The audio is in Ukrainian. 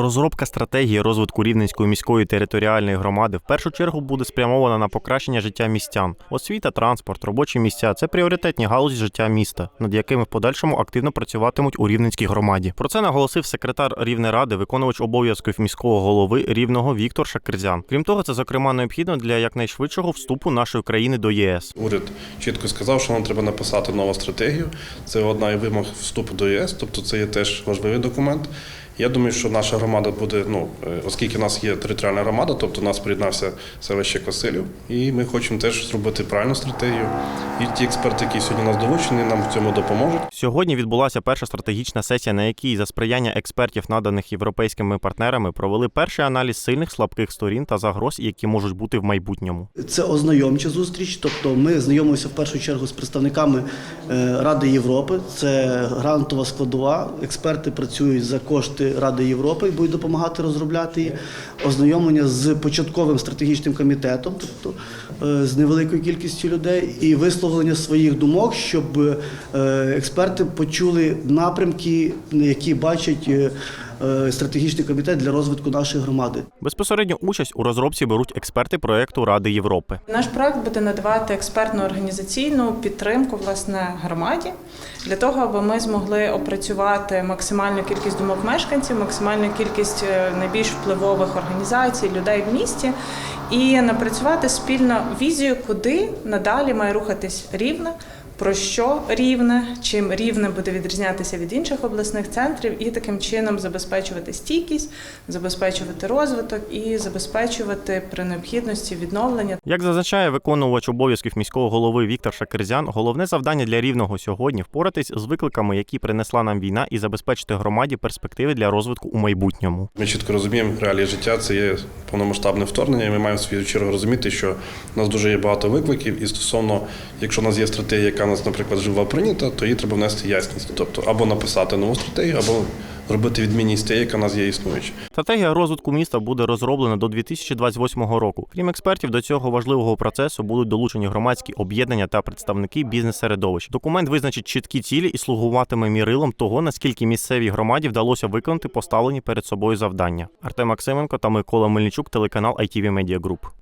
Розробка стратегії розвитку Рівненської міської територіальної громади в першу чергу буде спрямована на покращення життя містян. Освіта, транспорт, робочі місця це пріоритетні галузі життя міста, над якими в подальшому активно працюватимуть у Рівненській громаді. Про це наголосив секретар Рівнеради, виконувач обов'язків міського голови Рівного Віктор Шакирзян. Крім того, це зокрема необхідно для якнайшвидшого вступу нашої країни до ЄС. Уряд чітко сказав, що нам треба написати нову стратегію. Це одна із вимог вступу до ЄС, тобто це є теж важливий документ. Я думаю, що наша громада буде, ну е, оскільки в нас є територіальна громада, тобто у нас приєднався селище Квасилів, і ми хочемо теж зробити правильну стратегію. І ті експерти, які сьогодні нас долучені, нам в цьому допоможуть. Сьогодні відбулася перша стратегічна сесія, на якій за сприяння експертів, наданих європейськими партнерами, провели перший аналіз сильних слабких сторін та загроз, які можуть бути в майбутньому. Це ознайомча зустріч, тобто ми знайомимося в першу чергу з представниками е, Ради Європи. Це грантова складова. Експерти працюють за кошти Ради Європи і будуть допомагати розробляти її. Ознайомлення з початковим стратегічним комітетом, тобто е, з невеликою кількістю людей, і висловлення своїх думок, щоб е, експерти почули напрямки, які бачать е, стратегічний комітет для розвитку нашої громади. Безпосередньо участь у розробці беруть експерти проекту Ради Європи. Наш проект буде надавати експертну організаційну підтримку власне громаді для того, аби ми змогли опрацювати максимальну кількість думок мешканців, максимальну кількість е, найбільш впливових організацій, людей в місті і напрацювати спільно візію, куди надалі має рухатись рівне. Про що рівне, чим рівне буде відрізнятися від інших обласних центрів, і таким чином забезпечувати стійкість, забезпечувати розвиток і забезпечувати при необхідності відновлення Як зазначає виконувач обов'язків міського голови Віктор Шакирзян, головне завдання для рівного сьогодні впоратись з викликами, які принесла нам війна, і забезпечити громаді перспективи для розвитку у майбутньому. Ми чітко розуміємо, реалії життя це є повномасштабне вторгнення. і Ми маємо в свою чергу розуміти, що у нас дуже є багато викликів, і стосовно, якщо у нас є стратегія, яка у нас, наприклад, жива прийнята, то її треба внести ясність. Тобто або написати нову стратегію, або зробити відмінність тієї, яка в нас є існуюча. Стратегія розвитку міста буде розроблена до 2028 року. Крім експертів, до цього важливого процесу будуть долучені громадські об'єднання та представники бізнес-середовищ. Документ визначить чіткі цілі і слугуватиме мірилом того, наскільки місцевій громаді вдалося виконати поставлені перед собою завдання. Артем Максименко та Микола Мельничук, телеканал ITV Media Group.